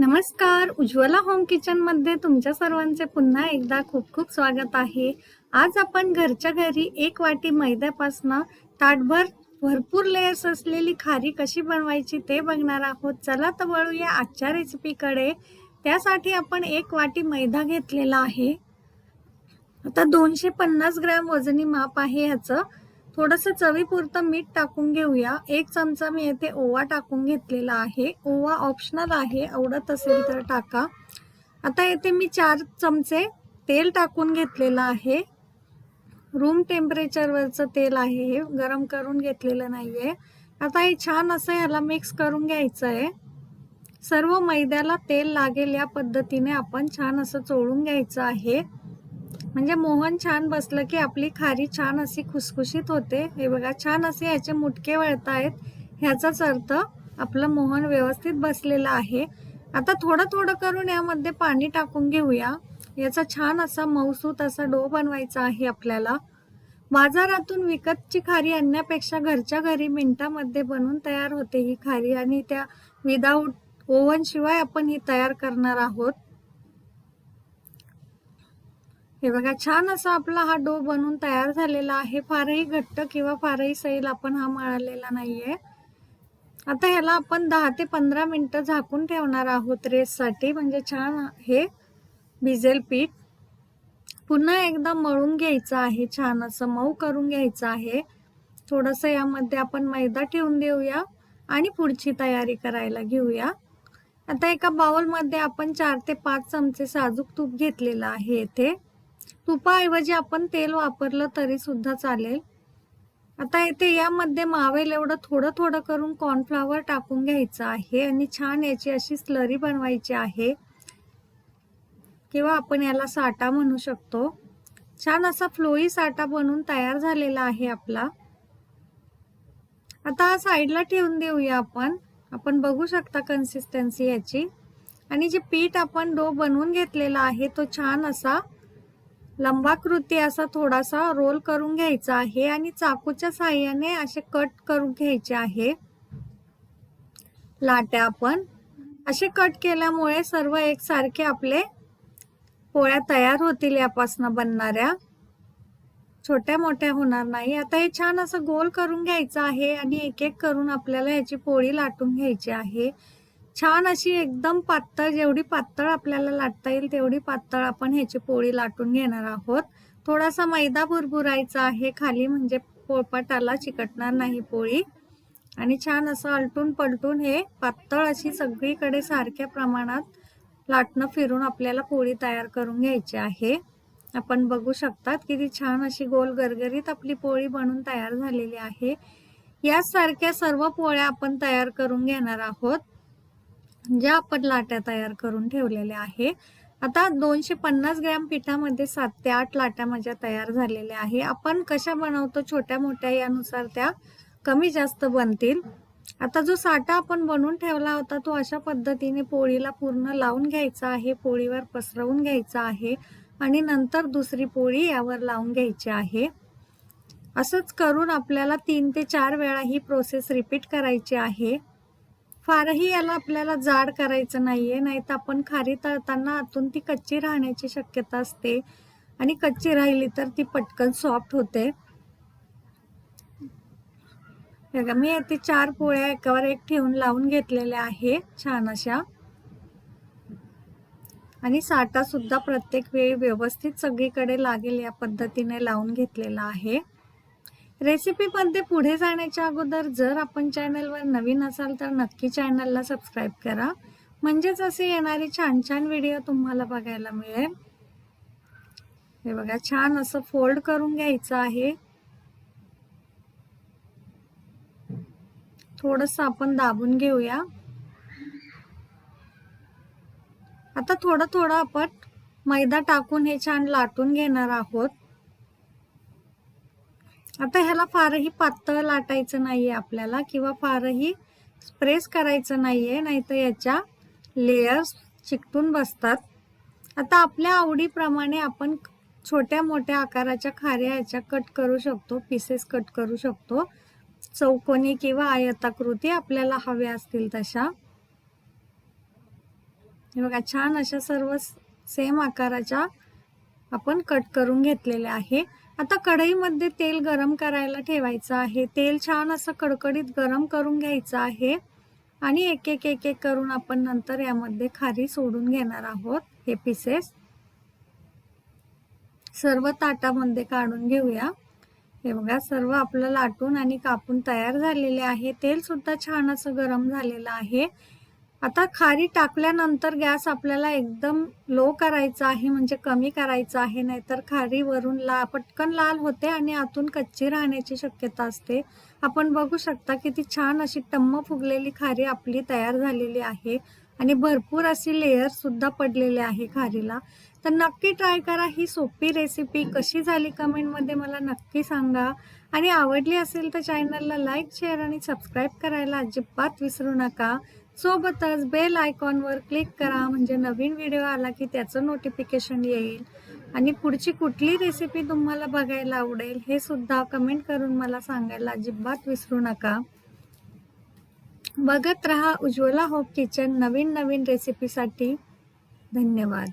नमस्कार. उज्ज्वला होम किचनमध्ये तुमच्या सर्वांचे पुन्हा एकदा खूप खूप स्वागत आहे. आज आपण घरच्या घरी एक वाटी मैद्यापासनं ताटभर भरपूर लेयर्स असलेली खारी कशी बनवायची ते बघणार आहोत. चला तर वळूया आजच्या रेसिपीकडे त्यासाठी आपण एक वाटी मैदा घेतलेला आहे. आता दोनशे पन्नास ग्रॅम वजनी माप आहे ह्याचं. थोडंसं चवीपुरतं मीठ टाकून घेऊया. एक चमचा मी येथे ओवा टाकून घेतलेला आहे. ओवा ऑप्शनल आहे आवडत असेल तर टाका. आता येथे मी चार चमचे तेल टाकून घेतलेलं आहे. रूम टेम्परेचरवरचं तेल आहे हे गरम करून घेतलेलं नाही आहे आता हे छान असं ह्याला मिक्स करून घ्यायचं आहे सर्व मैद्याला तेल लागेल या पद्धतीने आपण छान असं चोळून घ्यायचं आहे. म्हणजे मोहन छान बसलं की आपली खारी छान अशी खुसखुशीत होते. हे बघा छान असे ह्याचे मुटके वळतायत. ह्याचाच अर्थ आपलं मोहन व्यवस्थित बसलेलं आहे. आता थोडं थोडं करून यामध्ये पाणी टाकून घेऊया. याचा छान असा मऊसूत असा डो बनवायचा आहे आपल्याला. बाजारातून विकतची खारी आणण्यापेक्षा घरच्या घरी मिनिटामध्ये बनवून तयार होते ही खारी आणि त्या विदाऊट ओव्हन शिवाय आपण ही तयार करणार आहोत. हे बघा छान असा आपला हा डो बनवून तयार झालेला आहे. फारही घट्ट किंवा फारही सैल आपण हा मळलेला नाहीये. आता ह्याला आपण दहा ते पंधरा मिनटं झाकून ठेवणार आहोत रेससाठी. म्हणजे छान हे भिजेल पीठ. पुन्हा एकदा मळून घ्यायचं आहे छान असं मऊ करून घ्यायचं आहे. थोडंसं यामध्ये आपण मैदा ठेवून देऊया आणि पुढची तयारी करायला घेऊया. आता एका बाउलमध्ये आपण चार ते पाच चमचे साजूक तूप घेतलेलं आहे येथे तुपाऐवजी आपण तेल वापरलं तरी सुद्धा चालेल. आता इथे यामध्ये मावेल एवढं थोडं थोडं करून कॉर्नफ्लॉवर टाकून घ्यायचं आहे आणि छान याची अशी स्लरी बनवायची आहे. किंवा आपण याला साठा म्हणू शकतो. छान असा फ्लोई साठा बनून तयार झालेला आहे आपला. आता हा साईडला ठेवून देऊया आपण. आपण बघू शकता कन्सिस्टन्सी याची. आणि जे पीठ आपण डो बनवून घेतलेला आहे तो छान असा लंबाकृती असा थोडासा रोल करून घ्यायचा आहे आणि चाकूच्या साह्याने असे कट करून घ्यायचे आहे. लाट्या आपण. असे कट केल्यामुळे सर्व एकसारखे आपले पोळ्या तयार होतील यापासून बनणाऱ्या. छोट्या मोठ्या होणार नाही. आता हे छान असं गोल करून घ्यायचं आहे आणि एक एक करून आपल्याला याची पोळी लाटून घ्यायची आहे. छान अशी एकदम पातळ जेवढी पातळ आपल्याला लाटता येईल तेवढी पातळ आपण ह्याची पोळी लाटून घेणार आहोत. थोडासा मैदा भुरभुरायचा आहे खाली म्हणजे पोळपाटाला चिकटणार नाही पोळी. आणि छान असं अलटून पलटून हे पातळ अशी सगळीकडे सारख्या प्रमाणात लाटणं फिरून आपल्याला पोळी तयार करून घ्यायची आहे. आपण बघू शकतात किती छान अशी गोल गरगरीत आपली पोळी बनून तयार झालेली आहे. यासारख्या सर्व पोळ्या आपण तयार करून घेणार आहोत. ज्या आपण लाट्या तयार करून ठेवलेल्या आहे. आता दोनशे पन्नास ग्रॅम पिठामध्ये सात ते आठ लाट्या माझ्या तयार झालेल्या आहे. आपण कशा बनवतो छोट्या मोठ्या यानुसार त्या कमी जास्त बनतील. आता जो साठा आपण बनवून ठेवला होता तो अशा पद्धतीने पोळीला पूर्ण लावून घ्यायचा आहे. पोळीवर पसरवून घ्यायचा आहे आणि नंतर दुसरी पोळी यावर लावून घ्यायची आहे. असंच करून आपल्याला तीन ते चार वेळा ही प्रोसेस रिपीट करायची आहे. फारही याला आपल्याला जाड करायचं नाहीये. नाही तर आपण खारी तळताना आतून ती कच्ची राहण्याची शक्यता असते. आणि कच्ची राहिली तर ती पटकन सॉफ्ट होते. बघा मी येते चार पोळ्या एकावर एक ठेवून लावून घेतलेल्या आहे. छान अशा. आणि साठा सुद्धा प्रत्येक वेळी व्यवस्थित सगळीकडे लागेल या पद्धतीने लावून घेतलेला आहे. रेसिपीमध्ये पुढे जाण्याच्या अगोदर जर आपण चॅनलवर नवीन असाल तर नक्की चॅनलला सबस्क्राईब करा. म्हणजेच असे येणारे छान छान व्हिडिओ तुम्हाला बघायला मिळेल. हे बघा छान असं फोल्ड करून घ्यायचं आहे. थोडस आपण दाबून घेऊया. आता थोडं थोडं आपण मैदा टाकून हे छान लाटून घेणार आहोत. आता ह्याला फारही पातळ लाटायचं नाहीये आपल्याला किंवा फारही प्रेस करायचं नाहीये नाहीतर याच्या लेयर्स चिकटून बसतात. आता आपल्या आवडीप्रमाणे आपण छोट्या मोठ्या आकाराच्या खाऱ्या याच्या कट करू शकतो पीसेस कट करू शकतो. चौकोनी किंवा आयताकृती आपल्याला हव्या असतील तशा. हे बघा छान अशा सर्व सेम आकाराच्या आपण कट करून घेतलेल्या आहे. आता कढईमध्ये तेल गरम करायला ठेवायचं आहे. तेल छान असं कडकडीत गरम करून घ्यायचं आहे. आणि एक एक एक एक करून आपण नंतर यामध्ये खारी सोडून घेणार आहोत हे पीसेस सर्व ताटामध्ये काढून घेऊया. हे बघा सर्व आपलं लाटून आणि कापून तयार झालेले आहे. तेल सुद्धा छान असं गरम झालेलं आहे. आता खारी टाकल्यानंतर गॅस आपल्याला एकदम लो करायचा आहे म्हणजे कमी करायचा आहे नाहीतर खारी वरून ला पटकन लाल होते आणि आतून कच्ची राहण्याची शक्यता असते. आपण बघू शकता किती छान अशी टम्म फुगलेली खारी आपली तयार झालेली आहे आणि भरपूर अशी लेअरसुद्धा पडलेले आहे खारीला. तर नक्की ट्राय करा ही सोपी रेसिपी कशी झाली कमेंटमध्ये मला नक्की सांगा. आणि आवडली असेल तर चॅनलला लाईक शेअर आणि सबस्क्राईब करायला अजिबात विसरू नका. सोबतच बेल आयकॉनवर क्लिक करा म्हणजे नवीन व्हिडिओ आला की त्याचं नोटिफिकेशन येईल. आणि पुढची कुठली रेसिपी तुम्हाला बघायला आवडेल हे सुद्धा कमेंट करून मला सांगायला अजिबात विसरू नका. बघत रहा उज्ज्वला होप किचन नवीन नवीन रेसिपीसाठी धन्यवाद.